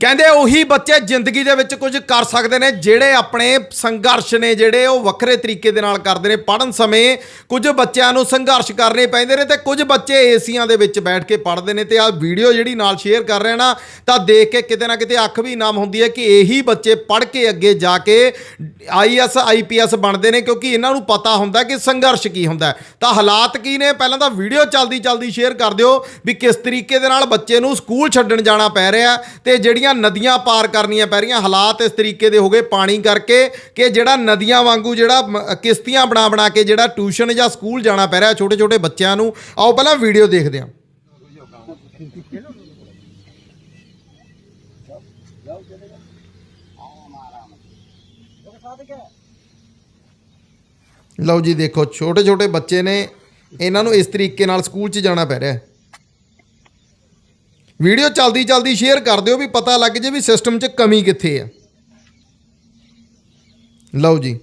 ਕਹਿੰਦੇ ਉਹੀ ਬੱਚੇ ਜ਼ਿੰਦਗੀ ਦੇ ਵਿੱਚ ਕੁਝ ਕਰ ਸਕਦੇ ਨੇ, ਜਿਹੜੇ ਆਪਣੇ ਸੰਘਰਸ਼ ਨੇ, ਜਿਹੜੇ ਉਹ ਵੱਖਰੇ ਤਰੀਕੇ ਦੇ ਨਾਲ ਕਰਦੇ ਨੇ। ਪੜਨ ਸਮੇਂ ਕੁਝ ਬੱਚਿਆਂ ਨੂੰ ਸੰਘਰਸ਼ ਕਰਨੇ ਪੈਂਦੇ ਨੇ ਤੇ ਕੁਝ ਬੱਚੇ ਏਸੀਆਂ ਦੇ ਵਿੱਚ ਬੈਠ ਕੇ ਪੜ੍ਹਦੇ ਨੇ ਤੇ ਆਹ ਵੀਡੀਓ ਜਿਹੜੀ ਨਾਲ ਸ਼ੇਅਰ ਕਰ ਰਹੇ ਨਾ, ਤਾਂ ਦੇਖ ਕੇ ਕਿਤੇ ਨਾ ਕਿਤੇ ਅੱਖ ਵੀ ਨਾਮ ਹੁੰਦੀ ਹੈ ਕਿ ਇਹੀ ਬੱਚੇ ਪੜ੍ਹ ਕੇ ਅੱਗੇ ਜਾ ਕੇ ਆਈਐਸ ਆਈਪੀਐਸ ਬਣਦੇ ਨੇ, ਕਿਉਂਕਿ ਇਹਨਾਂ ਨੂੰ ਪਤਾ ਹੁੰਦਾ ਕਿ ਸੰਘਰਸ਼ ਕੀ ਹੁੰਦਾ ਤਾਂ ਹਾਲਾਤ ਕੀ ਨੇ? ਪਹਿਲਾਂ ਤਾਂ ਵੀਡੀਓ ਚਲਦੀ ਚਲਦੀ ਸ਼ੇਅਰ ਕਰ ਦਿਓ ਵੀ ਕਿਸ ਤਰੀਕੇ ਦੇ ਨਾਲ ਬੱਚੇ ਨੂੰ ਸਕੂਲ ਛੱਡਣ ਜਾਣਾ ਪੈ ਰਿਹਾ ਤੇ ਜਿਹੜੀਆਂ ਨਦੀਆਂ ਪਾਰ ਕਰਨੀਆਂ ਪੈ ਰਹੀਆਂ, ਹਾਲਾਤ ਇਸ ਤਰੀਕੇ ਦੇ ਹੋ ਗਏ ਪਾਣੀ ਕਰਕੇ ਕਿ ਜਿਹੜਾ ਨਦੀਆਂ ਵਾਂਗੂ ਜਿਹੜਾ ਕਿਸ਼ਤੀਆਂ ਬਣਾ ਬਣਾ ਕੇ ਜਿਹੜਾ ਟਿਊਸ਼ਨ ਜਾਂ ਸਕੂਲ ਜਾਣਾ ਪੈ ਰਿਹਾ ਛੋਟੇ ਛੋਟੇ ਬੱਚਿਆਂ ਨੂੰ, ਆਓ ਪਹਿਲਾਂ ਵੀਡੀਓ ਦੇਖਦੇ ਹਾਂ। ਲਓ ਜੀ ਦੇਖੋ ਛੋਟੇ ਛੋਟੇ ਬੱਚੇ ਨੇ, ਇਹਨਾਂ ਨੂੰ ਇਸ ਤਰੀਕੇ ਨਾਲ ਸਕੂਲ 'ਚ ਜਾਣਾ ਪੈ ਰਿਹਾ। ਹੈ ਵੀਡੀਓ ਚਲਦੀ ਚਲਦੀ ਸ਼ੇਅਰ ਕਰ ਦਿਓ ਵੀ ਪਤਾ ਲੱਗ ਜੇ ਵੀ ਸਿਸਟਮ 'ਚ ਕਮੀ ਕਿੱਥੇ ਆ। ਲਓ ਜੀ।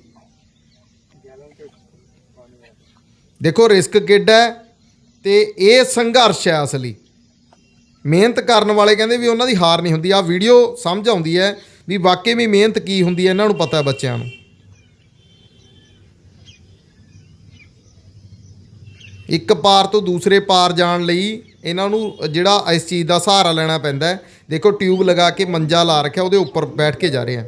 ਦੇਖੋ, ਰਿਸਕ ਕਿੱਡਾ ਹੈ ਤੇ ਇਹ ਸੰਘਰਸ਼ ਹੈ ਅਸਲੀ। ਮਿਹਨਤ ਕਰਨ ਵਾਲੇ ਕਹਿੰਦੇ ਵੀ ਉਹਨਾਂ ਦੀ ਹਾਰ ਨਹੀਂ ਹੁੰਦੀ। ਆ ਵੀਡੀਓ ਸਮਝ ਆਉਂਦੀ ਹੈ ਵੀ ਵਾਕਈ ਵੀ ਮਿਹਨਤ ਕੀ ਹੁੰਦੀ ਹੈ, ਇਹਨਾਂ ਨੂੰ ਪਤਾ ਬੱਚਿਆਂ ਨੂੰ। ਇੱਕ ਪਾਰ ਤੋਂ ਦੂਸਰੇ ਪਾਰ ਜਾਣ ਲਈ ਇਹਨਾਂ ਨੂੰ ਜਿਹੜਾ ਇਸ ਚੀਜ਼ ਦਾ ਸਹਾਰਾ ਲੈਣਾ ਪੈਂਦਾ ਹੈ। ਦੇਖੋ, ਟਿਊਬ ਲਗਾ ਕੇ ਮੰਜਾ ਲਾ ਰੱਖਿਆ, ਉਹਦੇ ਉੱਪਰ ਬੈਠ ਕੇ ਜਾ ਰਹੇ ਆ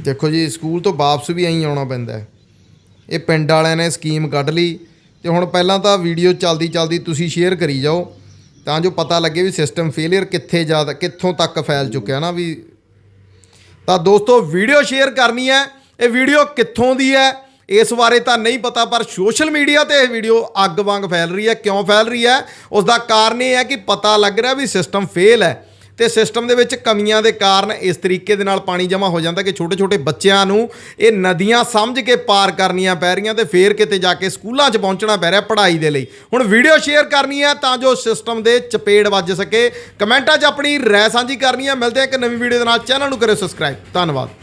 ਦੇਖੋ ਜੀ, ਸਕੂਲ ਤੋਂ ਵਾਪਸ ਵੀ ਐਂ ਆਉਣਾ ਪੈਂਦਾ ਹੈ। ਇਹ ਪਿੰਡ ਵਾਲਿਆਂ ਨੇ ਸਕੀਮ ਕੱਢ ਲਈ ਤੇ ਹੁਣ ਪਹਿਲਾਂ ਤਾਂ ਵੀਡੀਓ ਚੱਲਦੀ ਚੱਲਦੀ ਤੁਸੀਂ ਸ਼ੇਅਰ ਕਰੀ ਜਾਓ, ਤਾਂ ਜੋ ਪਤਾ ਲੱਗੇ ਵੀ ਸਿਸਟਮ ਫੇਲਿਅਰ ਕਿੱਥੇ ਜ਼ਿਆਦਾ, ਕਿੱਥੋਂ ਤੱਕ ਫੈਲ ਚੁੱਕਿਆ ਨਾ ਵੀ। ਤਾਂ ਦੋਸਤੋ, ਵੀਡੀਓ ਸ਼ੇਅਰ ਕਰਨੀ ਹੈ, ਇਹ ਵੀਡੀਓ ਕਿੱਥੋਂ ਦੀ ਹੈ, ਇਸ ਬਾਰੇ ਤਾਂ ਨਹੀਂ ਪਤਾ, ਪਰ ਸੋਸ਼ਲ ਮੀਡੀਆ ਤੇ ਇਹ ਵੀਡੀਓ ਅੱਗ ਵਾਂਗ ਫੈਲ ਰਹੀ ਹੈ। ਕਿਉਂ ਫੈਲ ਰਹੀ ਹੈ? ਉਸ ਦਾ ਕਾਰਨ ਇਹ ਹੈ ਕਿ ਪਤਾ ਲੱਗ ਰਿਹਾ ਵੀ ਸਿਸਟਮ ਫੇਲ ਹੈ। ਤੇ ਸਿਸਟਮ ਦੇ ਵਿੱਚ ਕਮੀਆਂ ਦੇ ਕਾਰਨ ਇਸ ਤਰੀਕੇ ਦੇ ਨਾਲ ਪਾਣੀ ਜਮ੍ਹਾਂ ਹੋ ਜਾਂਦਾ ਕਿ ਛੋਟੇ ਛੋਟੇ ਬੱਚਿਆਂ ਨੂੰ ਇਹ ਨਦੀਆਂ ਸਮਝ ਕੇ ਪਾਰ ਕਰਨੀਆਂ ਪੈ ਰਹੀਆਂ ਤੇ ਫੇਰ ਕਿਤੇ ਜਾ ਕੇ ਸਕੂਲਾਂ 'ਚ ਪਹੁੰਚਣਾ ਪੈ ਰਿਹਾ ਪੜ੍ਹਾਈ ਦੇ ਲਈ। ਹੁਣ ਵੀਡੀਓ ਸ਼ੇਅਰ ਕਰਨੀ ਹੈ ਤਾਂ ਜੋ ਸਿਸਟਮ ਦੇ ਚਪੇੜ ਵੱਜ ਸਕੇ। ਕਮੈਂਟਾਂ 'ਚ ਆਪਣੀ ਰਾਏ ਸਾਂਝੀ ਕਰਨੀ ਹੈ ਮਿਲਦੇ ਹਾਂ ਇੱਕ ਨਵੀਂ ਵੀਡੀਓ ਦੇ ਨਾਲ। ਚੈਨਲ ਨੂੰ ਕਰਿਓ ਸਬਸਕ੍ਰਾਈਬ। ਧੰਨਵਾਦ।